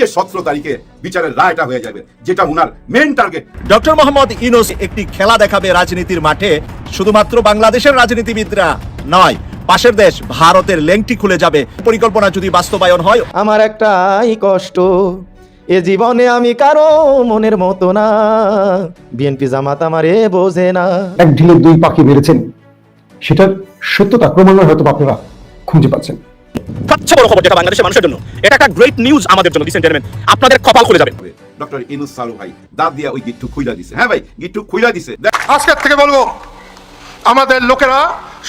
যে সতেরো তারিখে বিচারের রায়টা হয়ে যাবে যেটা উনার main target doctor Muhammad Yunus একটি খেলা দেখাবে রাজনীতির মাঠে। শুধুমাত্র বাংলাদেশের রাজনীতিবিদরা নয় পাশের দেশ ভারতের লেংটি খুলে যাবে। পরিকল্পনা যদি বাস্তবায়ন হয় আমার একটাই কষ্ট এ জীবনে আমি কারও মনের মতো না। বিএনপি জামাত আমারে বোঝে না। এক ঢিলে দুই পাখি মেরেছেন সেটার সত্যতা ক্রমান্বয়ে হয়তো আপনারা খুঁজে পাচ্ছেন। সবচেয়ে বড় খবর যেটা বাংলাদেশের মানুষের জন্য এটা একটা গ্রেট নিউজ আমাদের জন্য দিচ্ছেন জেন্টলম্যান আপনাদের কপাল খুলে যাবে। ডক্টর ইনুস সালু ভাই দাঁত দিয়া ওই গিট্টু খুইলা দিছে। হ্যাঁ ভাই গিট্টু খুইলা দিছে। আজকের থেকে বলব আমাদের লোকেরা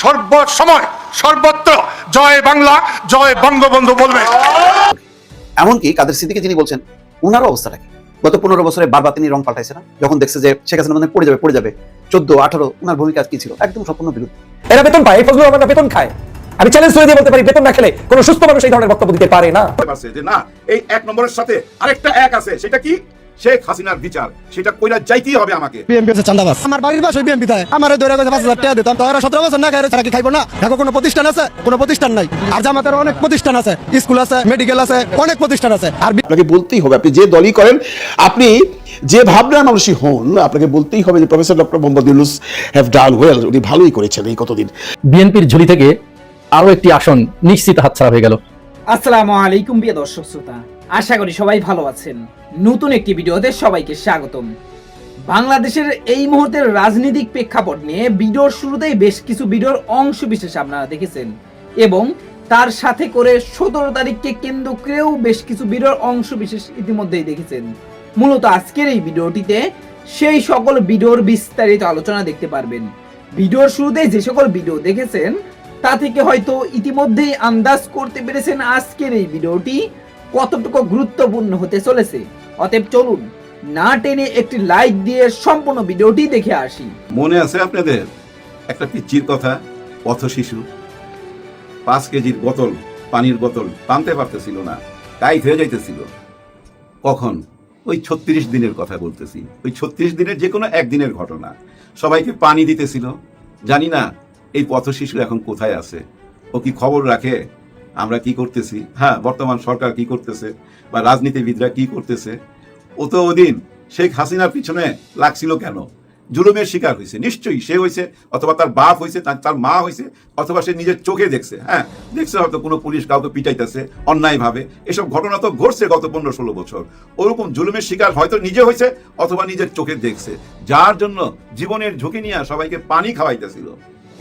সর্ব সময় সর্বত্র জয় বাংলা জয় বঙ্গবন্ধু বলবে। এমনকি কাদের সিদ্দিকি যিনি বলছেন ওনারও অবস্থাটা কি? গত পনেরো বছরে বারবার তিনি রং পাল্টাইছে না? যখন দেখছে যে শেখ হাসিনা মানে পড়ে যাবে পড়ে যাবে চোদ্দ আঠারো উনার ভূমিকা কি ছিল? একদম সম্পূর্ণ বিরুদ্ধে। এরা বেতন পায় এই ফজলুর রহমানরা বেতন খায়? আমি চ্যালেঞ্জ করে দিয়ে বলতে পারি বেতন না খেলে কোনো সুস্থ মানুষ এই ধরনের বক্তব্য দিতে পারে না। যে না এই এক নম্বরের সাথে আরেকটা এক আছে সেটা কি? শেখ হাসিনার বিচার। সেটা কইরা যাইতেই হবে আমাকে। বিএমপি হচ্ছে চান্দাবাজ আমার বাড়ির পাশে বিএমপি আমার গেছে পাঁচ হাজার টাকা দিতাম তো সতেরো বছর না খাই তারা কি খাইবো না? দেখো কোনো প্রতিষ্ঠান আছে? কোনো প্রতিষ্ঠান নাই। আর জামাতের অনেক প্রতিষ্ঠান আছে। স্কুল আছে মেডিকেল আছে অনেক প্রতিষ্ঠান আছে। আর আপনাকে বলতেই হবে আপনি যে দলই করেন আপনি যে ভাবনার মানুষই হন আপনাকে বলতেই হবে যে professor doctor Muhammad Yunus have done well উনি ভালোই করেছেন এই কতদিন। বিএনপির ঝুলি থেকে আরও একটি আসন নিশ্চিত হাতছাড়া হয়ে গেল। আসসালামু আলাইকুম প্রিয় দর্শক শ্রোতা, আশা করি সবাই ভালো আছেন। নতুন একটি ভিডিওতে সবাইকে স্বাগতম। বাংলাদেশের এই মুহূর্তের রাজনৈতিক প্রেক্ষাপট নিয়ে ভিডিওর শুরুতেই বেশ কিছু ভিডিওর অংশ বিশেষ আপনারা দেখেছেন এবং তার সাথে করে সতেরো তারিখকে কেন্দ্র করেও বেশ কিছু ভিডিওর অংশ বিশেষ ইতিমধ্যেই দেখেছেন। মূলত আজকের এই ভিডিওটিতে সেই সকল ভিডিওর বিস্তারিত আলোচনা দেখতে পারবেন। ভিডিওর শুরুতেই যে সকল ভিডিও দেখেছেন তা থেকে হয়তো ইতিমধ্যেই আন্দাজ করতে পেরেছেন আজকের এই ভিডিওটি কতটুকু গুরুত্বপূর্ণ হতে চলেছে। অতএব চলুন না টেনে একটি লাইক দিয়ে সম্পূর্ণ ভিডিওটি দেখে আসি। মনে আছে আপনাদের? একটা পিচ্চির কথা, পথ শিশু। পাঁচ কেজির বোতল, পানির বোতল টানতে পারতেছিল না টাইট হয়ে যাইতেছিল। কখন? ওই ছত্রিশ দিনের কথা বলতেছি। ওই ছত্রিশ দিনের যে কোনো একদিনের ঘটনা। সবাইকে পানি দিতেছিল। জানি না এই পথ শিশু এখন কোথায় আছে? ও কি খবর রাখে? আমরা কি করতেছি? হ্যাঁ বর্তমান সরকার কি করতেছে? বা রাজনীতিবিদরা কি করতেছে? ও তো ওদিন শেখ হাসিনার পিছনে লাগছিল কেন? জুলুমের শিকার হয়েছে। নিশ্চয়ই সে হয়েছে, অথবা তার বাপ হয়েছে, তার মা হয়েছে, অথবা সে নিজের চোখে দেখছে। হ্যাঁ দেখছে হয়তো কোনো পুলিশ কাউকে পিটাইতেছে অন্যায়ভাবে। এসব ঘটনা তো ঘটছে গত পনেরো ষোলো বছর। ওরকম জুলুমের শিকার হয়তো নিজে হয়েছে, অথবা নিজের চোখে দেখছে। যার জন্য জীবনের ঝুঁকি নিয়ে সবাইকে পানি খাওয়াইতেছিল।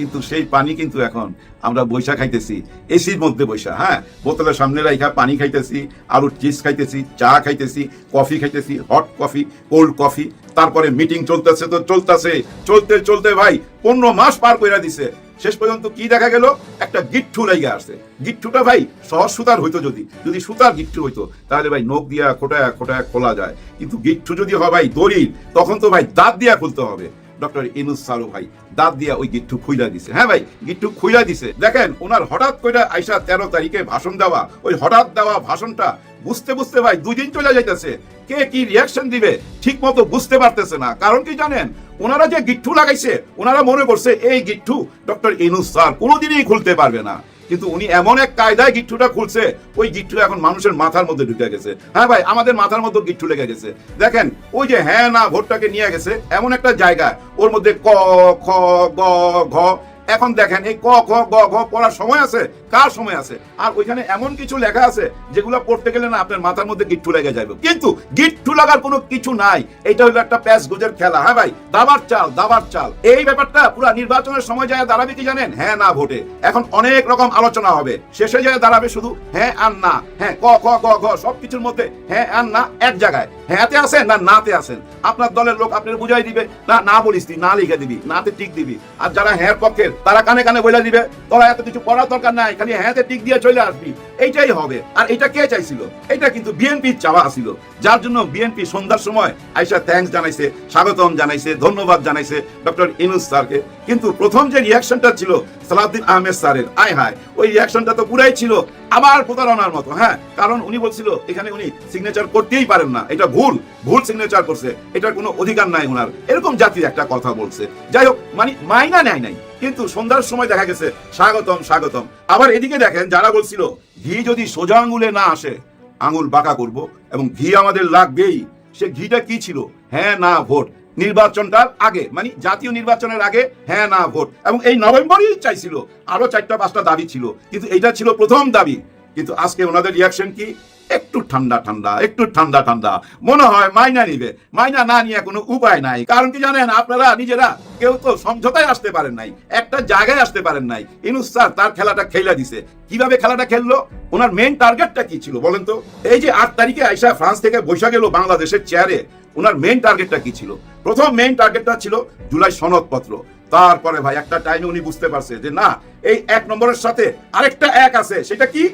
কিন্তু সেই পানি কিন্তু এখন আমরা বৈশা খাইতেছি, এসির মধ্যে বৈশা হ্যাঁ? বোতলের সামনে রাইখা পানি খাইতেছি, আলুর চিজ খাইতেছি, চা খাইতেছি, কফি খাইতেছি, হট কফি, কোল্ড কফি, তারপরে মিটিং চলতেছে তো চলতেছে, চলতে চলতে ভাই পনেরো মাস পার কইরা দিছে। শেষ পর্যন্ত কি দেখা গেল? একটা গিট্টু লাইগা আসছে। গিট্টুটা ভাই সহজ সুতার হইতো যদি যদি সুতার গিট্টু হইতো, তাহলে ভাই নখ দিয়া খোটায়া খোটায়া খোলা যায়। কিন্তু গিট্টু যদি হয় ভাই দড়ির, তখন তো ভাই দাঁত দিয়া খুলতে হবে। ডক্টর ইনুস সারু ভাই, দাঁত দিয়া ওই গিট্টু খুইলা দিছে। হ্যাঁ ভাই, গিট্টু খুইলা দিছে। দেখেন ওনার হঠাৎ কইরা আইসা তেরো তারিখে ভাষণ দেওয়া, ওই হঠাৎ দেওয়া ভাষণটা বুঝতে বুঝতে ভাই দুই দিন চলে যাইতেছে। কে কি রিয়াকশন দিবে ঠিক মতো বুঝতে পারতেছে না। কারণ কি জানেন ওনারা যে গিট্টু লাগাইছে ওনারা মনে করছে, এই গিট্টু ডক্টর ইনুস স্যার কোনোদিনই খুলতে পারবে না। কিন্তু উনি এমন এক কায়দায় গিট্টুটা খুলছে, ওই গিট্টু এখন মানুষের মাথার মধ্যে ঢুকে গেছে। হ্যাঁ ভাই, আমাদের মাথার মধ্যে গিট্টু লেগে গেছে। দেখেন, ওই যে হ্যাঁ না ভোটটাকে নিয়ে গেছে, এমন একটা জায়গা, ওর মধ্যে ক, খ, গ, ঘ। এখন দেখেন, এই ক, খ, গ, ঘ পড়ার সময় আছে কার সময় আছে? আর ওইখানে এমন কিছু লেখা আছে যেগুলো পড়তে গেলে না আপনার মাথার মধ্যে গিট্টু লেগে যাবে। কিন্তু গিট্টু লাগার কোনো কিছু নাই। এটা হলো একটা প্যাস গুজের খেলা। হ্যাঁ ভাই? দাবার চাল দাবার চাল। এই ব্যাপারটা পুরো নির্বাচনের সময় যায় দাঁড়াবে কি জানেন? হ্যাঁ না ভোটে। এখন অনেক রকম আলোচনা হবে। শেষে যায় দাঁড়াবে শুধু হ্যাঁ আর না। হ্যাঁ ক, খ, গ, ঘ, সব কিছুর মধ্যে হ্যাঁ আর না এক জায়গায়। হ্যাঁতে আছেন না নাতে আছেন? আপনার দলের লোক আপনার বুঝাই দিবে। না না বলিস তুই না লিখে দিবি, নাতে টিক দিবি। আর যারা হ্যাঁ পক্ষের, তারা কানে কানে বলে দিবে। তোরা এত কিছু করার দরকার নাই। খালি হ্যাঁতে টিক দিয়ে চলে আসবি। এইটাই হবে। আর এটা কে চাইছিল? এটা কিন্তু বিএনপির চাওয়া ছিল যার জন্য বিএনপি সন্ধ্যার সময় আইসা থ্যাঙ্কস জানাইছে, স্বাগতম জানাইছে, ধন্যবাদ জানাইছে ডক্টর ইনুস স্যারকে। কিন্তু প্রথম যে রিয়াকশনটা ছিল সালাউদ্দিন আহমেদ স্যারের, আয় হায়, ওই রিয়াকশনটা তো পুরাই ছিল আবার প্রতারণার মতো হ্যাঁ? কারণ উনি বলছিল, এখানে উনি সিগনেচার করতেই পারেন না। এটা ভুল ভুল সিগনেচার করছে। এটার কোনো অধিকার নাই ওনার। এরকম জাতির একটা কথা বলছে। যাই হোক মানে মাইনা নেয় নাই। কিন্তু সন্ধ্যার সময় দেখা গেছে, স্বাগতম স্বাগতম। আবার এদিকে দেখেন, যারা বলছিল, ঘি যদি সোজা আঙুলে না আসে, আঙুল বাঁকা করব এবং ঘি আমাদের লাগবেই। সে ঘিটা কি ছিল? হ্যাঁ না, ভোট। নির্বাচনটার আগে মানে জাতীয় নির্বাচনের আগে হ্যাঁ না, ভোট। এবং এই নভেম্বরই চাইছিল আরও চারটা, পাঁচটা দাবি ছিল। কিন্তু এটা ছিল প্রথম দাবি। কিন্তু আজকে ওনাদের রিয়াকশন কি? একটু ঠান্ডা ঠান্ডা, একটু ঠান্ডা ঠান্ডা। মনে হয় মাইনা নিবে। মাইনা না নিয়ে কোনো উপায় নাই। কারণ কি জানেন, আপনারা নিজেরা কেউ তো সমঝোতায় আসতে পারেন নাই, একটা জায়গায় আসতে পারেন নাই। ইনুস স্যার তার খেলাটা খেলা দিছে। কীভাবে খেলাটা খেললো? ওনার মেইন টার্গেটটা কি ছিল বলেন তো? এই যে আট তারিখে আইসা ফ্রান্স থেকে বৈশা গেল বাংলাদেশের চেয়ারে ওনার মেইন টার্গেটটা কি ছিল? প্রথম মেইন টার্গেটটা ছিল জুলাই সনদপত্র। তারপরে ভাই, একটা টাইমে উনি বুঝতে পারছে যে না, এই এক নম্বরের সাথে আরেকটা এক আছে। সেটা কি?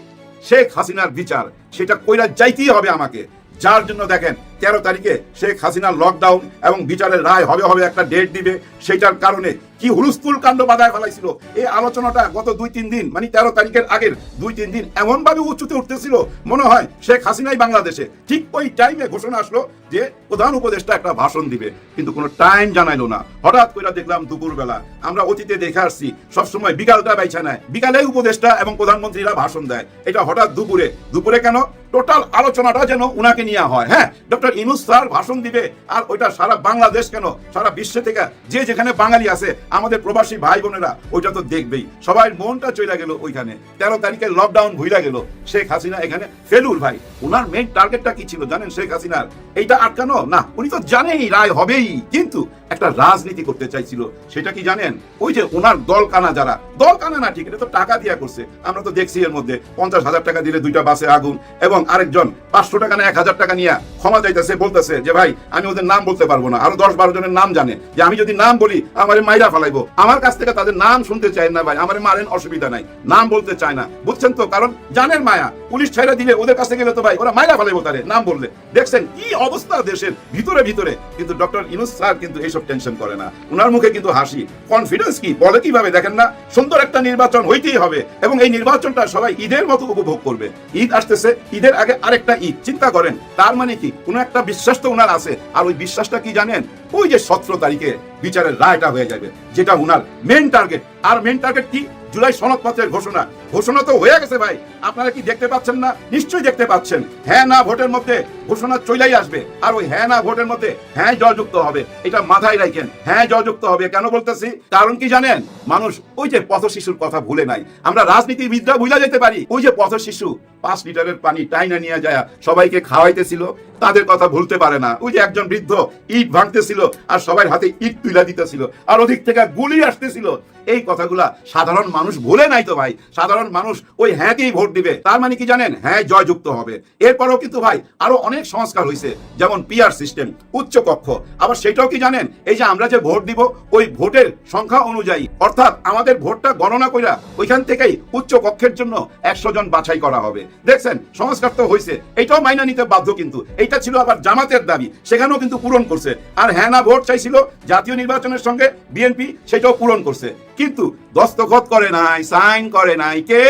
শেখ হাসিনার বিচার সেটা কইরা যাইতেই হবে আমাকে। যার জন্য দেখেন, তেরো তারিখে শেখ হাসিনার লকডাউন এবং বিচারের রায় হবে হবে একটা ডেট দিবে, সেটার কারণে কি হুলস্থুল কাণ্ড বাধায় ফেলাইছিল? এই আলোচনাটা গত দুই তিন দিন মানে তেরো তারিখের আগের দুই তিন দিন এমন ভাবে উচ্চতে উঠতেছিল, মনে হয় শেখ হাসিনাই বাংলাদেশে। ঠিক ওই টাইমে ঘোষণা আসলো যে প্রধান উপদেষ্টা একটা ভাষণ দিবে, কিন্তু কোনো টাইম জানাইলো না। হঠাৎ করে দেখলাম দুপুরবেলা, আমরা অতীতে দেখে আসছি, সবসময় বিকালটা বাইছা নেয়। বিকালে উপদেষ্টা এবং প্রধানমন্ত্রীরা ভাষণ দেয়। এটা হঠাৎ দুপুরে। দুপুরে কেন? টোটাল আলোচনাটা যেন উনাকে নিয়ে হয় হ্যাঁ? ডক্টর ইনুস স্যার ভাষণ দিবে, আর ওইটা সারা বাংলাদেশ কেন? সারা বিশ্ব থেকে যে যেখানে বাঙালি আছে, আমাদের প্রবাসী ভাই বোনেরা, ওইটা তো দেখবেই। সবাই মনটা চলে গেল ওইখানে। তেরো তারিখে লকডাউন ভুইলা গেল। শেখ হাসিনা এখানে ফেলুর ভাই। ওনার মেইন টার্গেটটা কি ছিল জানেন শেখ হাসিনার? এইটা আটকানো? না, উনি তো জানেই, রায় হবেই। কিন্তু একটা রাজনীতি করতে চাইছিল, সেটা কি জানেন? ওই যে ওনার দল কানা যারা দল কানা না ঠিক, এটা তো টাকা দিয়া করছে। আমরা তো দেখছি এর মধ্যে পঞ্চাশ হাজার টাকা দিলে দুইটা বাসে আগুন এবং আরেকজন পাঁচশো টাকা না এক হাজার টাকা নিয়ে ক্ষমা চাইতেছে, বলতেছে যে, ভাই, আমি ওদের নাম বলতে পারব না। আরও দশ বারো জনের নাম জানে যে, আমি যদি নাম বলি, আমার মাইরা ফেলাইবো। আমার কাছ থেকে তাদের নাম শুনতে চায় না, ভাই, আমার মারেন, অসুবিধা নাই। নাম বলতে চায় না। বুঝছেন তো? কারণ জানের মায়া, পুলিশ ছাইরা দিলে ওদের কাছে গেলে তো, ভাই, ওরা মাইরা ফেলাইবো তারে, নাম বললে। দেখছেন কি অবস্থা দেশের ভিতরে ভিতরে। কিন্তু ডক্টর ইনুস স্যার কিন্তু এইসব টেনশন করে না। ওনার মুখে কিন্তু হাসি। কনফিডেন্স কি? বলে কীভাবে? দেখেন না, সুন্দর একটা নির্বাচন হইতেই হবে এবং এই নির্বাচনটা সবাই ঈদের মতো উপভোগ করবে। ঈদ আসতেছে, ঈদের আগে আরেকটা ঈদ। চিন্তা করেন, তার মানে কি? কোনো একটা বিশ্বাস তো ওনার আছে। আর ওই বিশ্বাসটা কি জানেন? ওই যে সতেরো তারিখে বিচারের রায়টা হয়ে যাবে, যেটা ওনার মেন টার্গেট আর মেন টার্গেট কি? জুলাই সনদপত্রের ঘোষণা। ঘোষণা তো হয়ে গেছে ভাই। আপনারা কি দেখতে পাচ্ছেন না? নিশ্চয়ই দেখতে পাচ্ছেন। হ্যাঁ না ভোটের মধ্যে ঘোষণা চলেই আসবে। আর ওই হ্যাঁ না ভোটের মধ্যে হ্যাঁ জয়যুক্ত হবে, এটা মাথায় রাখেন। হ্যাঁ জয়যুক্ত হবে কেন বলতেছি? কারণ কি জানেন? মানুষ ওই যে পথ শিশুর কথা ভুলে নাই। আমরা রাজনীতিবিদরা ভুলে যেতে পারি। ওই যে পথ শিশু, পাঁচ লিটারের পানি টাইনা নিয়ে যায়, সবাইকে খাওয়াইতেছিল। তাদের কথা ভুলতে পারে না। ওই যে একজন বৃদ্ধ ইট ভাঙতেছিল আর সবাই হাতে ইট তুলা দিতেছিল আর ওদিক থেকে গুলি আসতেছিল। এই কথাগুলা সাধারণ মানুষ ভুলে নাই তো ভাই। সাধারণ মানুষ ওই হ্যাঁকেই ভোট দিবে। তার মানে কি জানেন? হ্যাঁ জয়যুক্ত হবে। এরপরও কিন্তু ভাই আরও অনেক সংস্কার হয়েছে যেমন পিআর সিস্টেম, উচ্চ কক্ষ। আবার সেটাও কি জানেন? এই যে আমরা যে ভোট দিব, ওই ভোটের সংখ্যা অনুযায়ী। অর্থাৎ আমাদের ভোটটা গণনা কইরা ওইখান থেকেই উচ্চ কক্ষের জন্য একশো জন বাছাই করা হবে। দেখছেন? সংস্কার তো হয়েছে এটাও মাইনা নিতে বাধ্য কিন্তু। এইটা ছিল আবার জামাতের দাবি। সেখানেও কিন্তু পূরণ করছে। আর হ্যাঁ না ভোট চাইছিল জাতীয় নির্বাচনের সঙ্গে বিএনপি, সেটাও পূরণ করছে। কিন্তু দস্তখত করে নাই, সাইন করে নাই কে?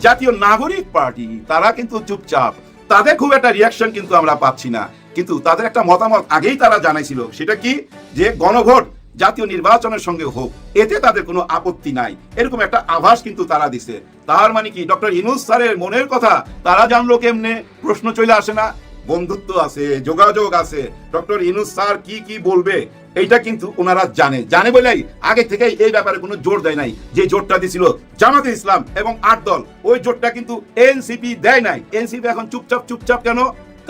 জাতীয় নাগরিক পার্টি। তারা কিন্তু চুপচাপ। তাদের খুব একটা রিয়াকশন কিন্তু আমরা পাচ্ছি না। কিন্তু তাদের একটা মতামত আগেই তারা জানাইছিল। সেটা কি? যে গণভোট জাতীয় নির্বাচনের সঙ্গে হোক, এতে তাদের কোনো আপত্তি নাই। এরকম একটা আভাস কিন্তু তারা দিছে। তার মানে কি? ডক্টর ইনুস স্যারের মনের কথা? তারা জানলো কেমনে? প্রশ্ন চলে আসে না। বন্ধুত্ব আছে, যোগাযোগ আছে। ডক্টর ইনুস স্যার কি কি বলবে, এইটা কিন্তু ওনারা জানে। জানে বলেই আগে থেকেই এই ব্যাপারে কোনো জোর দেয় নাই। যে জোরটা দিছিল জামাতে ইসলাম এবং আট দল, ওই জোরটা কিন্তু এনসিপি দেয় নাই। এনসিপি এখন চুপচাপ চুপচাপ কেন?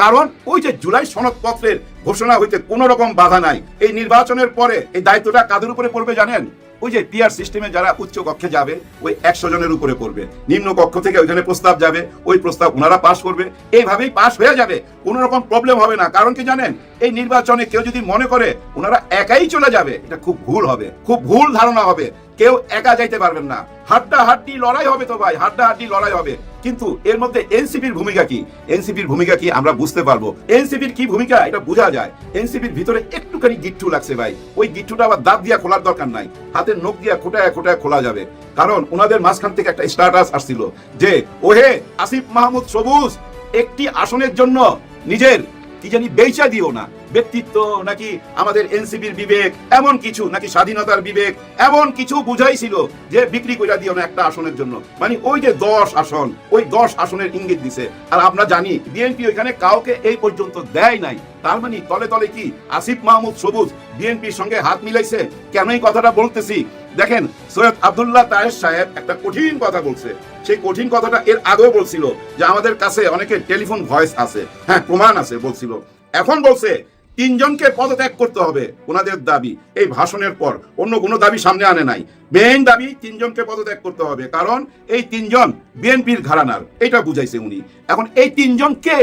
কারণ ওই যে জুলাই সনদপত্রের ঘোষণা হইতে কোনো রকম বাধা নাই। এই নির্বাচনের পরে এই দায়িত্বটা কাদের উপরে পড়বে জানেন? ওই যে টিয়ার সিস্টেমে যারা উচ্চ কক্ষে যাবে, ওই একশো জনের উপরে পড়বে। নিম্ন কক্ষ থেকে ওইখানে প্রস্তাব যাবে, ওই প্রস্তাব ওনারা পাশ করবে। এইভাবেই পাশ হয়ে যাবে, কোনো রকম প্রবলেম হবে না। কারণ কি জানেন? এই নির্বাচনে কেউ যদি মনে করে ওনারা একাই চলে যাবে, এটা খুব ভুল হবে, খুব ভুল ধারণা হবে। কেউ একা যাইতে পারবেন না। হাড্ডা হাড্ডি লড়াই হবে তো ভাই হাড্ডা হাড্ডি লড়াই হবে। কিন্তু এর মধ্যে এনসিপির ভূমিকা কি? এনসিপির ভূমিকা কি আমরা বুঝতে পারব। এনসিপির কি ভূমিকা? এটা বোঝা যায়। এনসিপির ভিতরে একটুখানি গিট্টু লাগছে ভাই। ওই গিট্টুটা আবার দাঁত দিয়া খোলার দরকার নাই। হাতের নখ দিয়া খোটায় খোটায় খোলা যাবে। কারণ ওনাদের মাঝখান থেকে একটা স্ট্যাটাস আসছিল যে, ওহে, আসিফ মাহমুদ সবুজ, একটি আসনের জন্য নিজের কি জানি বেচা দিও না। ব্যক্তিত্ব নাকি আমাদের এনসিপির বিবেক, এমন কিছু নাকি স্বাধীনতার বিবেক, এমন কিছু বুঝাইছিল যে বিক্রি করে দিও না একটা আসনের জন্য। মানে ওই যে দশ আসন, ওই দশ আসনের ইঙ্গিত দিছে। আর আমরা জানি বিএনপি ওইখানে কাউকে এই পর্যন্ত দেয় নাই। তার মানে তলে তলে কি আসিফ মাহমুদ সবুজ বিএনপির সঙ্গে হাত মিলাইছে? কেন এই কথাটা বলতেছি? দেখেন, সৈয়দ আব্দুল্লাহ তায়ের সাহেব একটা কঠিন কথা বলছে। সেই কঠিন কথাটা এর আগেও বলছিল যে আমাদের কাছে অনেকের টেলিফোন ভয়েস আছে হ্যাঁ প্রমাণ আছে বলছিল। এখন বলছে তিনজনকে পদত্যাগ করতে হবে, ওনাদের দাবি। এই ভাষণের পর অন্য কোনো দাবি সামনে আনে নাই। মেইন দাবি তিনজনকে পদত্যাগ করতে হবে, কারণ এই তিনজন বিএনপির ঘরানার। এটা বুঝাইছে উনি। এখন এই তিনজন কে?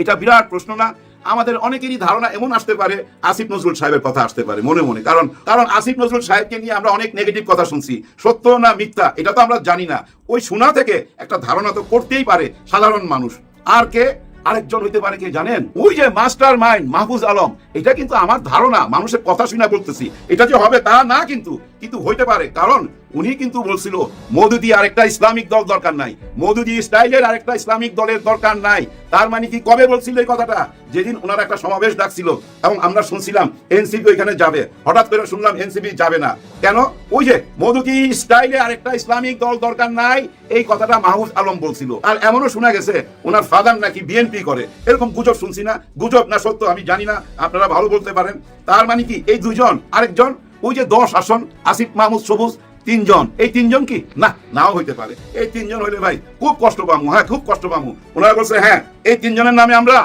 এটা বিরাট প্রশ্ন না। আমাদের অনেকেরই ধারণা এমন আসতে পারে, আসিফ নজরুল সাহেবের কথা আসতে পারে, মনে মনে। কারণ কারণ আসিফ নজরুল সাহেবকে নিয়ে আমরা অনেক নেগেটিভ কথা শুনছি। সত্য না মিথ্যা, এটা তো আমরা জানি না। ওই শোনা থেকে একটা ধারণা তো করতেই পারে সাধারণ মানুষ। আর কে? আরেকজন হইতে পারে কে জানেন? ওই যে মাস্টার মাইন্ড, মাহফুজ আলম। এটা কিন্তু আমার ধারণা, মানুষের কথা শুনে বলতেছি। এটা যে হবে তা না কিন্তু। কিন্তু হইতে পারে, কারণ উনি কিন্তু বলছিল মধুদি আরেকটা ইসলামিক দল দরকার নাই। মধুদি স্টাইলের আরেকটা ইসলামিক দলের দরকার নাই। তার মানে কি কবে বলছিল এই কথাটা? যেদিন ওনার একটা সমাবেশ ডাকছিল এবং আমরা শুনছিলাম, এনসিপি ওইখানে যাবে। হঠাৎ করে শুনলাম এনসিপি যাবে না। কেন? ওই যে মধুদি স্টাইলে আরেকটা ইসলামিক দল দরকার নাই, এই কথাটা মাহমুদ আলম বলছিল। আর এমনও শোনা গেছে ওনার ফাদার নাকি বিএনপি করে। এরকম গুজব শুনছি না। গুজব না সত্য আমি জানি না, আপনারা ভালো বলতে পারেন। তার মানে কি এই দুজন আরেকজন ওই যে দশ আসন, আসিফ, মাহমুদ, সবুজ, তিনজন। এই তিনজন কি? না, নাও হইতে পারে। এই তিনজন হইলে ভাই, খুব কষ্ট পামু হ্যাঁ খুব কষ্ট পামু। ওনারা বলছে হ্যাঁ এই তিনজনের নামে আমরা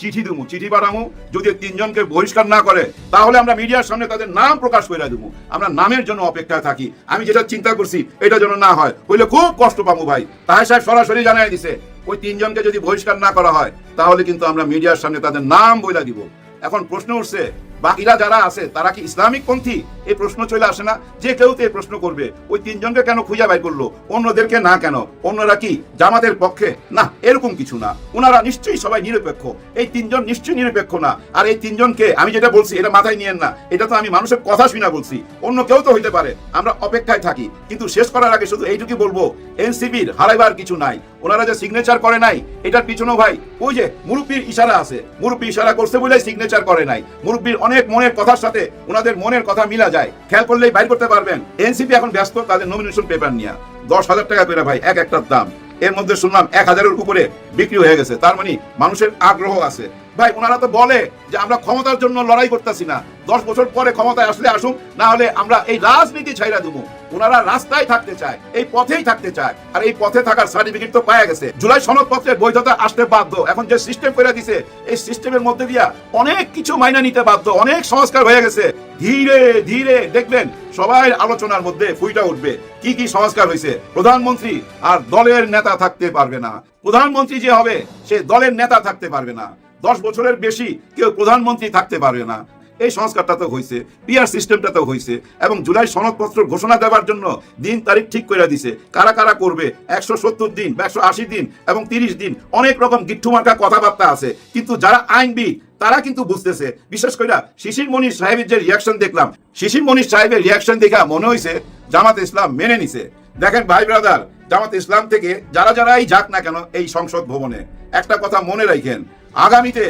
চিঠি দেবো, চিঠি পাঠামু। যদি তিনজনকে বহিষ্কার না করে, তাহলে আমরা মিডিয়ার সামনে তাদের নাম প্রকাশ করে দেবো। আমরা নামের জন্য অপেক্ষায় থাকি। আমি যেটা চিন্তা করছি, এটা যেন না হয়। হইলে খুব কষ্ট পাবো ভাই। তাই সাহেব সরাসরি জানাই দিছে, ওই তিনজনকে যদি বহিষ্কার না করা হয়, তাহলে কিন্তু আমরা মিডিয়ার সামনে তাদের নাম বইলা দিব। এখন প্রশ্ন উঠছে বাকিরা যারা আছে, তারা কি ইসলামিক পন্থী? এই প্রশ্ন চলে আসে না। যে কেউ তো এই প্রশ্ন করবে। ওই তিনজনকে কেন খুঁজে বাই করল? অন্যদেরকে না কেন? অন্যরা কি জামাতের পক্ষে? না, এরকম কিছু না। ওনারা নিশ্চয়ই সবাই নিরপেক্ষ। এই তিনজন নিশ্চয়ই নিরপেক্ষ না। আর এই তিনজনকে আমি যেটা বলছি, এটা মাথায় নিয়েন না। এটা তো আমি মানুষের কথা শুনে বলছি। অন্য কেউ তো হইতে পারে। আমরা অপেক্ষায় থাকি। কিন্তু শেষ করার আগে শুধু এইটুকু বলব, এনসিপির হারাইবার কিছু নাই। ওনারা যে সিগনেচার করে নাই, এটার পিছনেও ভাই, ওই যে মুরব্বীর ইশারা আছে। মুরব্বী ইশারা করছে বলে সিগনেচার করে নাই। মুরব্বীর অনেক মনের কথার সাথে ওনাদের মনের কথা মিলা যায়। খেয়াল করলেই বাইর করতে পারবেন। এনসিপি এখন ব্যস্ত তাদের নমিনেশন পেপার নিয়ে। দশ হাজার টাকা করে ভাই, এক একটার দাম। এর মধ্যে শুনলাম এক হাজারের উপরে বিক্রি হয়ে গেছে। তার মানে মানুষের আগ্রহ আছে। ভাই ওনারা তো বলে যে আমরা ক্ষমতার জন্য লড়াই করতেছি না। দশ বছর পরে ক্ষমতায় আসলে আসুন না হলে আমরা এই রাজনীতি ছাইরা দেবো। ওনারা রাস্তায় থাকতে চায়, এই পথেই থাকতে চায়। আর এই পথে থাকার সার্টিফিকেট তো পাওয়া গেছে। জুলাই সনদপত্রের বৈধতা আসতে বাধ্য। এখন যে সিস্টেম করে দিছে, এই সিস্টেমের মধ্যে দিয়া অনেক কিছু মাইনা নিতে বাধ্য। অনেক সংস্কার হয়ে গেছে। ধীরে ধীরে, দেখবেন, সবাই আলোচনার মধ্যে ফুইটা উঠবে। কি কি সংস্কার হয়েছে প্রধানমন্ত্রী আর দলের নেতা থাকতে পারবে না। প্রধানমন্ত্রী যে হবে, সে দলের নেতা থাকতে পারবে না। দশ বছরের বেশি কেউ প্রধানমন্ত্রী থাকতে পারবে না। এই সংস্কারটা তো হয়েছে পিআর সিস্টেমটা তো হয়েছে এবং জুলাই সনদপত্র ঘোষণা দেওয়ার জন্য দিন তারিখ ঠিক করে দিছে। কারা কারা করবে? একশো সত্তর দিন বা একশো আশি দিন এবং তিরিশ দিন, অনেক রকম গিট্টু মার্কা কথাবার্তা আছে। কিন্তু যারা আইনবিদ, তারা কিন্তু বুঝতেছে। বিশেষ করে শিশির মনির সাহেবের যে রিয়াকশন দেখলাম, শিশির মনির সাহেবের রিয়াকশন দেখা মনে হয়েছে জামাত ইসলাম মেনে নিছে। দেখেন ভাই ব্রাদার জামাত ইসলাম থেকে যারা যারাই যাক না কেন এই সংসদ ভবনে। একটা কথা মনে রাখেন, আগামীতে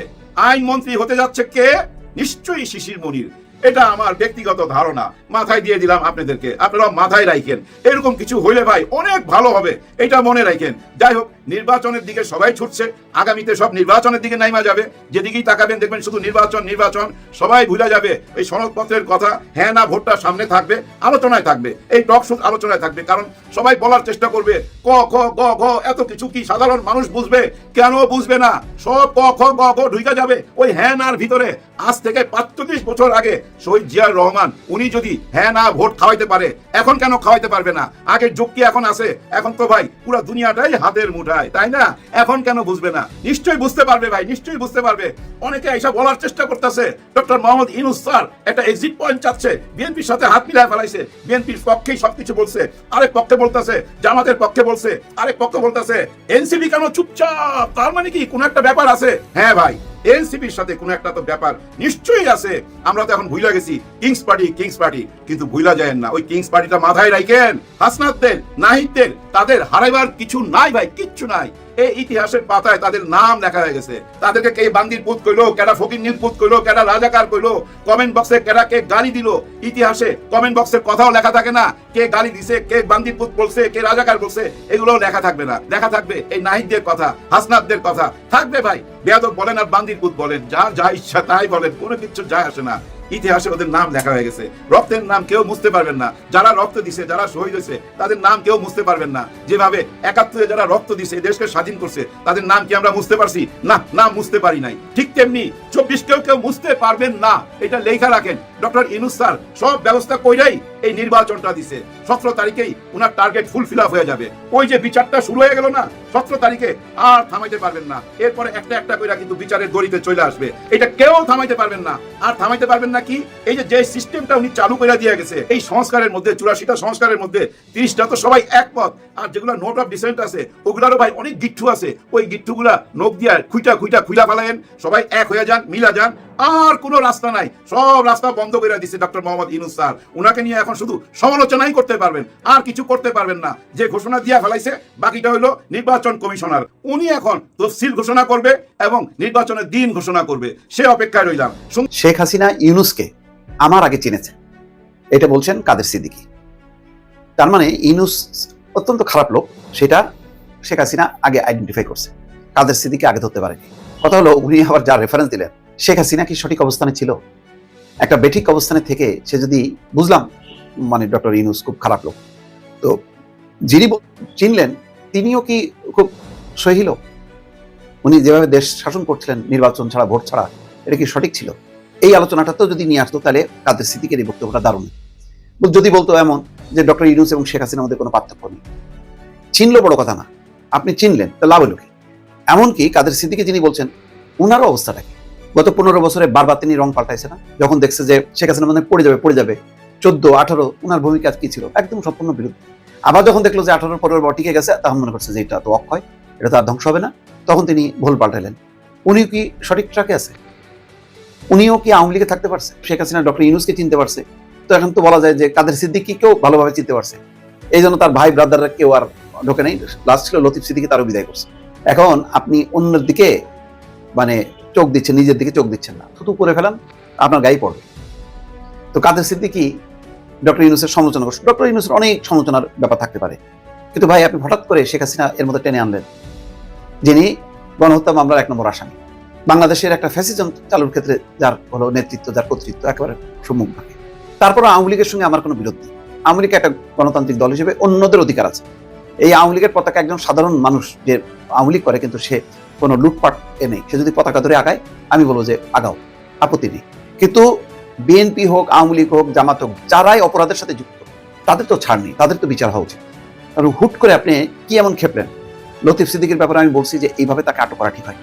আইন মন্ত্রী হতে যাচ্ছে কে? নিশ্চয়ই শিশির মনির। এটা আমার ব্যক্তিগত ধারণা। মাথায় দিয়ে দিলাম আপনাদেরকে। আপনারা মাথায় রাখেন এরকম কিছু হইলে ভাই অনেক ভালো হবে। এটা মনে রাখেন যাই হোক, নির্বাচনের দিকে সবাই ছুটছে। আগামীতে সব নির্বাচনের দিকে নাইমা যাবে। যেদিকেই তাকাবেন দেখবেন শুধু নির্বাচন নির্বাচন, সবাই ভুলে যাবে। এই সনদপত্রের কথা হ্যাঁ না ভোটটা সামনে থাকবে, আলোচনায় থাকবে। এই টক শুট আলোচনায় থাকবে। কারণ সবাই বলার চেষ্টা করবে, ক, খ, গ, ঘ, এত কিছু কি সাধারণ মানুষ বুঝবে? কেন বুঝবে না? সব ক, খ, গ, ঘ ঢুকে যাবে। ওই হ্যাঁ নার ভিতরে। আজ থেকে পাঁচচল্লিশ বছর আগে শহীদ জিয়ার রহমান, উনি যদি হ্যাঁ না ভোট খাওয়াইতে পারে, এখন কেন খাওয়াইতে পারবে না? আগের যুগ কি এখন আছে। এখন তো ভাই পুরো দুনিয়াটাই হাতের মুঠায়, তাই না? এখন কেন বুঝবে না? নিশ্চয়ই বুঝতে পারবে ভাই, নিশ্চয়ই বুঝতে পারবে। অনেকে এসব বলার চেষ্টা করতেছে। ডক্টর মোহাম্মদ ইনুস স্যার একটা এক্সিট পয়েন্ট চাচ্ছে। বিএনপির সাথে হাত মিলায় ফেলাইছে। বিএনপির পক্ষেই সবকিছু বলছে। আরেক পক্ষে বলতেছে, জামাতের পক্ষে বলছে, আরেক পক্ষে বলতেছে, এনসিপি কেন চুপচাপ? তার মানে কি কোন একটা ব্যাপার আছে? হ্যাঁ ভাই। এনসিপির সাথে কোনো একটা তো ব্যাপার নিশ্চয়ই আছে। আমরা তো এখন ভুইলা গেছি, কিংস পার্টি কিংস পার্টি, কিন্তু ভুইলা যায় না। ওই কিংস পার্টিটা মাথায় রাখেন। হাসনাতদের, নাহিদদের, তাদের হারাইবার কিছু নাই ভাই, কিচ্ছু নাই। এই ইতিহাসের পাতায় তাদের নাম লেখা হয়ে গেছে। তাদেরকে কে বান্দির পুত কইলো, কেডা ফকির পুত কইলো, কেডা রাজাকার কইলো কমেন্ট বক্সে কেডা কে গালি দিল, ইতিহাসে কমেন্ট বক্সের কথাও লেখা থাকে না। কে গালি দিছে, কে বান্দির পুত বলছে, কে রাজাকার বলছে এগুলো লেখা থাকবে না। লেখা থাকবে এই নাহিদদের কথা হাসনাদদের কথা। থাকবে ভাই, বেয়াদব বলেন আর বান্দির পুত বলেন, যা যা ইচ্ছা তাই বলেন, কোনো কিছু যায় আসে না। ইতিহাসে ওদের নাম লেখা হয়ে গেছে। রক্তের নাম কেউ মুছতে পারবেন না। যারা রক্ত দিছে, যারা শহীদ হয়েছে, তাদের নাম কেউ মুছতে পারবেন না। যেভাবে একাত্তরে যারা রক্ত দিছে দেশকে স্বাধীন করছে, তাদের নাম কি আমরা মুছতে পারছি? না না মুছতে পারি নাই। ঠিক তেমনি চব্বিশ কেউ কেউ মুছতে পারবেন না। এটা লেখা রাখেন। ডক্টর ইনুস স্যার সব ব্যবস্থা কইরাই এই নির্বাচনটা দিছে। সতেরো তারিখেই ওনার টার্গেট ফুলফিল আপ হয়ে যাবে। ওই যে বিচারটা শুরু হয়ে গেল না, সতেরো তারিখে আর থামাইতে পারবেন না। এরপরে একটা একটা কইরা কিন্তু বিচারের দড়িতে চলে আসবে। এটা কেউ থামাইতে পারবেন না। আর থামাইতে পারবেন না কি? এই যে যে সিস্টেমটা উনি চালু করে দিয়ে গেছে, এই সংস্কারের মধ্যে, চুরাশিটা সংস্কারের মধ্যে, তিরিশটা তো সবাই একমত। আর যেগুলো নোট অফ ডিসেন্ট আছে, ওগুলারও ভাই অনেক গিট্টু আছে। ওই গিট্টুগুলা নোক দিয়া খুইটা খুইটা খুইলা ফেলায়েন, সবাই এক হয়ে যান, মিলা যান আর কোনো রাস্তা নাই। সব রাস্তা বন্ধ করে দিচ্ছে ডক্টর মোহাম্মদ ইনুস স্যার। উনাকে নিয়ে এখন শুধু সমালোচনাই করতে পারবেন, আর কিছু করতে পারবেন না। যে ঘোষণা দিয়া ফেলাইছে, বাকিটা হলো নির্বাচন কমিশনার। উনি এখন তফসিল ঘোষণা করবে এবং নির্বাচনের দিন ঘোষণা করবে। সে অপেক্ষায় রইলাম। শেখ হাসিনা ইউনুসকে আমার আগে চিনেছে এটা বলছেন কাদের সিদ্দিকি। তার মানে ইউনুস অত্যন্ত খারাপ লোক। সেটা শেখ হাসিনা আগে আইডেন্টিফাই করছে। কাদের সিদ্দিকী আগে ধরতে পারেনি। কথা হলো উনি আবার যা রেফারেন্স দিলেন শেখ হাসিনা কি সঠিক অবস্থানে ছিল? একটা বেঠিক অবস্থানে থেকে সে যদি বুঝলাম মানে ডক্টর ইনুস খুব খারাপ লোক। তো যিনি চিনলেন, তিনিও কি খুব সহি লোক? উনি যেভাবে দেশ শাসন করছিলেন, নির্বাচন ছাড়া, ভোট ছাড়া, এটা কি সঠিক ছিল? এই আলোচনাটা তো যদি নিয়ে আসতো, তাহলে কাদের স্মৃতিকের এই বক্তব্যটা দারুণ। যদি বলতো এমন যে ডক্টর ইউনুস এবং শেখ হাসিনার মধ্যে কোনো পার্থক্য নেই। চিনলো বড় কথা না। আপনি চিনলেন, তা লাভ হলো কি? এমনকি কাদের স্মৃতিকে যিনি বলছেন, উনারও অবস্থাটা কি? গত পনেরো বছরে বারবার তিনি রং পাল্টাইছে না। যখন দেখছে যে শেখ হাসিনা মানে পড়ে যাবে পড়ে যাবে। চোদ্দ, আঠারো, উনার ভূমিকা কি ছিল? একদম সম্পূর্ণ বিরুদ্ধে। আবার যখন দেখল যে আঠারোর পরের বার টিকে গেছে, তখন মনে করছে যে এটা তো অক্ষয়, এটা তো আর ধ্বংস হবে না। তখন তিনি ভুল পাল্টাইলেন। উনি কি সঠিক ট্রাকে আছে? উনিও কি আওয়ামী লীগে থাকতে পারছে? শেখ হাসিনা, ডক্টর ইউনুসকে চিনতে পারছে? তো এখন তো বলা যায় যে কাদের সিদ্দিকিকেও ভালোভাবে চিনতে পারছে। এই জন্য তার ভাই ব্রাদাররা কেউ আর ঢোকে নেই। লাস্ট ছিল লতিফ সিদ্দিকি, তারও বিদায় করছে। এখন আপনি অন্যের দিকে মানে চোখ দিচ্ছেন, নিজের দিকে চোখ দিচ্ছেন না। থুতু করে ফেলান, আপনার গায়ে পড়বে। তো কাদের সিদ্দিকি ডক্টর ইউনুসের সমালোচনা করছে। ডক্টর ইউনুসের অনেক সমালোচনার ব্যাপার থাকতে পারে। কিন্তু ভাই, আপনি হঠাৎ করে শেখ হাসিনা এর মধ্যে টেনে আনলেন, যিনি গণহত্যা মামলার এক নম্বর আসামি। বাংলাদেশের একটা ফ্যাসিজম চালুর ক্ষেত্রে যার হলো নেতৃত্ব, যার কর্তৃত্ব একেবারে সম্মুখ থাকে। তারপর আওয়ামী লীগের সঙ্গে আমার কোনো বিরোধ নেই। আওয়ামী লীগ একটা গণতান্ত্রিক দল হিসেবে অন্যদের অধিকার আছে। এই আওয়ামী লীগের পতাকা একজন সাধারণ মানুষ যে আওয়ামী লীগ করে, কিন্তু সে কোনো লুটপাট এ নেই। সে যদি পতাকা ধরে আগায়, আমি বলব যে আগাও, আপত্তি নেই। কিন্তু বিএনপি হোক, আওয়ামী লীগ হোক, জামাত হোক, যারাই অপরাধের সাথে যুক্ত, তাদের তো ছাড় নেই, তাদের তো বিচার হওয়া উচিত। আর হুট করে আপনি কি এমন খেপলেন লতিফ সিদ্দিকের ব্যাপারে আমি বলছি যে এইভাবে তাকে আটক করা ঠিক হয়।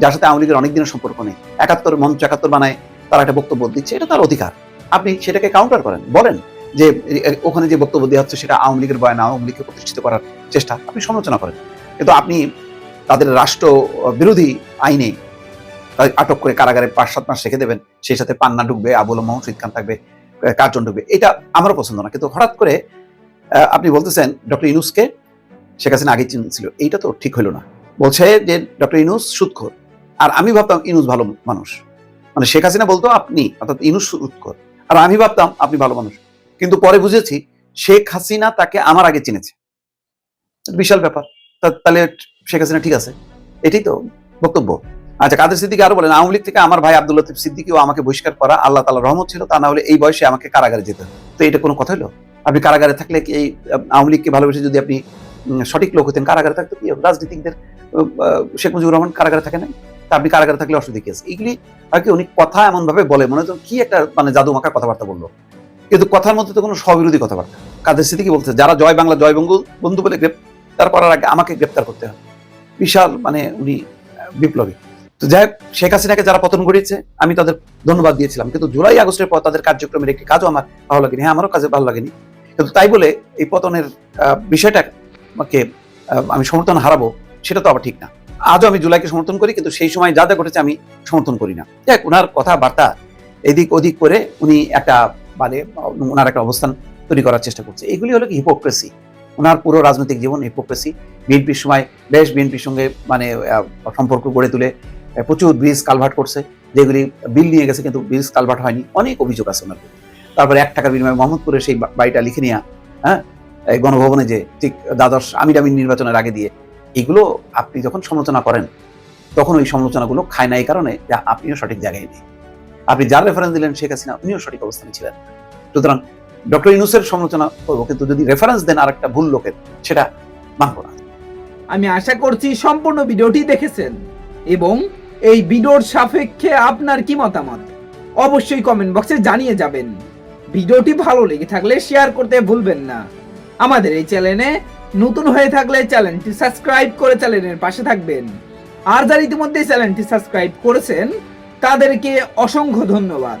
যার সাথে আওয়ামী লীগের অনেক দিনের সম্পর্ক নেই। একাত্তর মঞ্চ একাত্তর বানায় তারা একটা বক্তব্য দিচ্ছে, এটা তার অধিকার। আপনি সেটাকে কাউন্টার করেন, বলেন যে, ওখানে যে বক্তব্য দেওয়া হচ্ছে সেটা আওয়ামী লীগের বয়ান, আওয়ামী লীগকে প্রতিষ্ঠিত করার চেষ্টা, আপনি সমালোচনা করেন। কিন্তু আপনি তাদের রাষ্ট্র বিরোধী আইনে আটক করে কারাগারে পাঁচ, সাত মাস রেখে দেবেন। সেই সাথে পান্না ঢুকবে, আবুল মোহাম্মদ খান থাকবে কার্জন ঢুকবে। এটা আমারও পছন্দ না। কিন্তু হঠাৎ করে আপনি বলতেছেন ডক্টর ইনুসকে শেখ হাসিনা আগে ছিল এইটা তো ঠিক হলো না। বলছে যে ডক্টর ইনুস সুৎখোর। আর আমি ভাবতাম ইনুস ভালো মানুষ। মানে শেখ হাসিনা বলতো আপনি, অর্থাৎ ইনুস সুৎখোর। আর আমি ভাবতাম আপনি ভালো মানুষ। কিন্তু পরে বুঝেছি, শেখ হাসিনা তাকে আমার আগে চিনেছে। বিশাল ব্যাপার। তাহলে শেখ হাসিনা ঠিক আছে। এটাই তো বক্তব্য। আচ্ছা কাদের সিদ্দিকি আরও বলেন, আওয়ামী লীগ থেকে আমার ভাই আব্দুল লতিফ সিদ্দিকিও আমাকে বহিষ্কার করা আল্লাহ তালা রহমত ছিল, তা না হলে এই বয়সে আমাকে কারাগারে যেতে। তো এটা কোনো কথা হলো? আপনি কারাগারে থাকলে কি এই আওয়ামী লীগকে ভালোবেসে যদি আপনি সঠিক লোক হতেন, কারাগারে থাকতে কি? রাজনীতিকদের শেখ মুজিবুর রহমান কারাগারে থাকে না তা আপনি কারাগারে থাকলে অসুবিধা কি আছে? এগুলি আর কি উনি কথা এমন ভাবে বলে, মনে হচ্ছে কি একটা মানে জাদু মাখা কথাবার্তা বলল। কিন্তু কথার মধ্যে তো কোনো স্ববিরোধী কথাবার্তা। কাদের স্মৃতি বলছে যারা জয় বাংলা, জয় বঙ্গু বন্ধু বলে গ্রেপ্তার করার আগে আমাকে গ্রেপ্তার করতে হবে। বিশাল মানে উনি বিপ্লবী। তো যাই হোক, শেখ হাসিনাকে যারা পতন ঘটিয়েছে আমি তাদের ধন্যবাদ দিয়েছিলাম। কিন্তু জুলাই আগস্টের পর তাদের কার্যক্রমের একটি কাজও আমার ভালো লাগেনি। হ্যাঁ আমারও কাজে ভালো লাগেনি। কিন্তু তাই বলে এই পতনের আহ, বিষয়টা আমাকে আমি সমর্থন হারাবো সেটা তো আবার ঠিক না। আজও আমি জুলাইকে সমর্থন করি কিন্তু সেই সময় যা যা ঘটেছে আমি সমর্থন করি না। দেখ ওনার কথাবার্তা এদিক ওদিক করে উনি একটা মানে ওনার একটা অবস্থান তৈরি করার চেষ্টা করছে। এগুলি হলো কি হিপোক্রেসি ওনার পুরো রাজনৈতিক জীবন হিপোক্রেসি বিএনপির সময় বেশ বিএনপির সঙ্গে মানে সম্পর্ক গড়ে তুলে প্রচুর ব্রিজ কালভার্ট করছে, যেগুলি বিল নিয়ে গেছে কিন্তু ব্রিজ কালভার্ট হয়নি, অনেক অভিযোগ আছে ওনার তারপরে এক টাকার বিনিময়ে মোহাম্মদপুরে সেই বাড়িটা লিখে নেওয়া হ্যাঁ? এই গণভবনে যে ঠিক দ্বাদশ আমির আমির নির্বাচনের আগে দিয়ে, এগুলো আপনি যখন সমালোচনা করেন, তখন ওই সমালোচনাগুলো খায় না এই কারণে, যে আপনিও সঠিক জায়গায় নেই। আপনি যার রেফারেন্স দিলেন শেখ হাসিনা, উনিও সঠিক অবস্থানে ছিলেন। সুতরাং ডক্টর ইউনুসের সমালোচনা করব, কিন্তু যদি রেফারেন্স দেন আরেকটা ভুল লোকের, সেটা মানব না। আমি আশা করছি সম্পূর্ণ ভিডিওটি দেখেছেন, এবং এই ভিডিওর সাপেক্ষে আপনার কি মতামত? অবশ্যই কমেন্ট বক্সে জানিয়ে যাবেন। ভিডিওটি ভালো লেগে থাকলে শেয়ার করতে ভুলবেন না। আমাদের এই চ্যানেলে নতুন হয়ে থাকলে চ্যানেলটি সাবস্ক্রাইব করে চ্যানেলের পাশে থাকবেন। আর যারা ইতিমধ্যে চ্যানেলটি সাবস্ক্রাইব করেছেন, তাদেরকে অসংখ্য ধন্যবাদ।